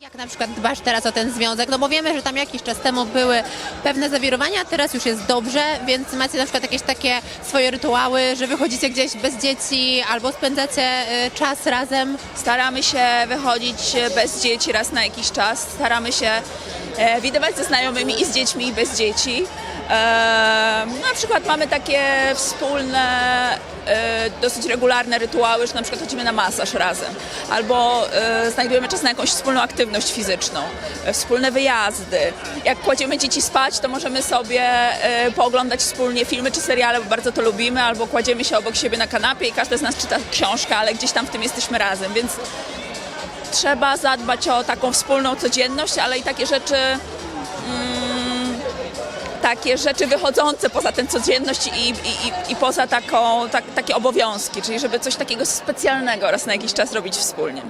Jak na przykład dbasz teraz o ten związek? No bo wiemy, że tam jakiś czas temu były pewne zawirowania, a teraz już jest dobrze, więc macie na przykład jakieś takie swoje rytuały, że wychodzicie gdzieś bez dzieci albo spędzacie y, czas razem. Staramy się wychodzić bez dzieci raz na jakiś czas. Staramy się e, widywać ze znajomymi i z dziećmi i bez dzieci. E, na przykład mamy takie wspólne, dosyć regularne rytuały, że na przykład chodzimy na masaż razem. Albo e, znajdujemy czas na jakąś wspólną aktywność fizyczną. E, wspólne wyjazdy. Jak kładziemy dzieci spać, to możemy sobie e, pooglądać wspólnie filmy czy seriale, bo bardzo to lubimy. Albo kładziemy się obok siebie na kanapie i każdy z nas czyta książkę, ale gdzieś tam w tym jesteśmy razem. Więc trzeba zadbać o taką wspólną codzienność, ale i takie rzeczy, takie rzeczy wychodzące poza tę codzienność i, i, i, poza taką, tak, takie obowiązki, czyli żeby coś takiego specjalnego raz na jakiś czas robić wspólnie.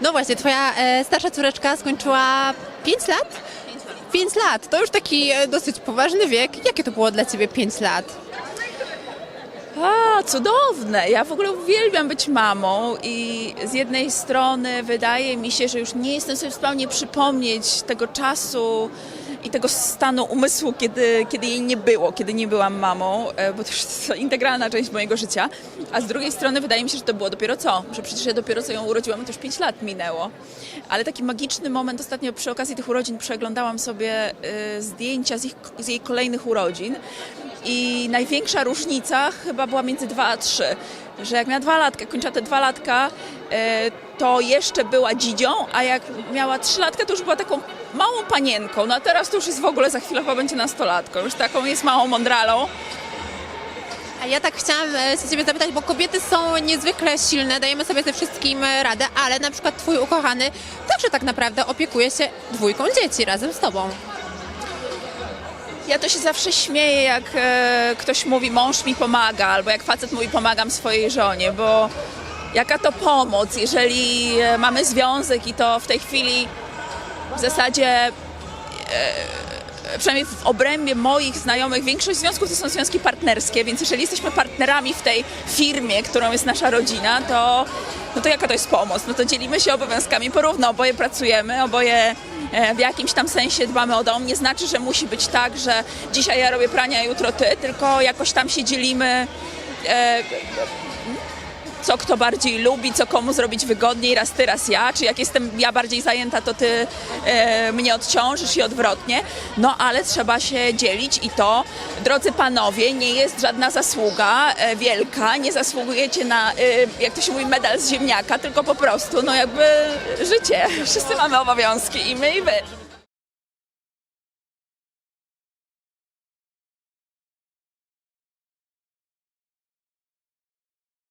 No właśnie, twoja e, starsza córeczka skończyła 5 lat? 5 lat, to już taki e, dosyć poważny wiek. Jakie to było dla ciebie 5 lat? A, cudowne! Ja w ogóle uwielbiam być mamą i z jednej strony wydaje mi się, że już nie jestem sobie w stanie przypomnieć tego czasu i tego stanu umysłu, kiedy, kiedy jej nie było, kiedy nie byłam mamą, e, bo to już jest integralna część mojego życia. A z drugiej strony wydaje mi się, że to było dopiero co, że przecież ja dopiero co ją urodziłam, to już 5 lat minęło. Ale taki magiczny moment, ostatnio przy okazji tych urodzin przeglądałam sobie e, zdjęcia z, ich, z jej kolejnych urodzin i największa różnica chyba była między 2 a 3. Że jak miała dwa latka, kończyła te dwa latka, e, to jeszcze była dzidzią, a jak miała trzy latka, to już była taką małą panienką. No a teraz to już jest w ogóle za chwilę będzie nastolatką. Już taką jest małą mądralą. A ja tak chciałam e, się ciebie zapytać, bo kobiety są niezwykle silne, dajemy sobie ze wszystkim radę, ale na przykład twój ukochany także tak naprawdę opiekuje się dwójką dzieci razem z tobą. Ja to się zawsze śmieję, jak e, ktoś mówi, mąż mi pomaga, albo jak facet mówi, pomagam swojej żonie, bo jaka to pomoc, jeżeli e, mamy związek i to w tej chwili w zasadzie, e, przynajmniej w obrębie moich znajomych, większość związków to są związki partnerskie, więc jeżeli jesteśmy partnerami w tej firmie, którą jest nasza rodzina, to, no to jaka to jest pomoc? No to dzielimy się obowiązkami porówno, oboje pracujemy, oboje e, w jakimś tam sensie dbamy o dom. Nie znaczy, że musi być tak, że dzisiaj ja robię prania, jutro ty, tylko jakoś tam się dzielimy e, co kto bardziej lubi, co komu zrobić wygodniej, raz ty, raz ja, czy jak jestem ja bardziej zajęta, to ty e, mnie odciążysz i odwrotnie, no ale trzeba się dzielić i to, drodzy panowie, nie jest żadna zasługa e, wielka, nie zasługujecie na, e, jak to się mówi, medal z ziemniaka, tylko po prostu, no jakby życie, wszyscy mamy obowiązki i my i wy.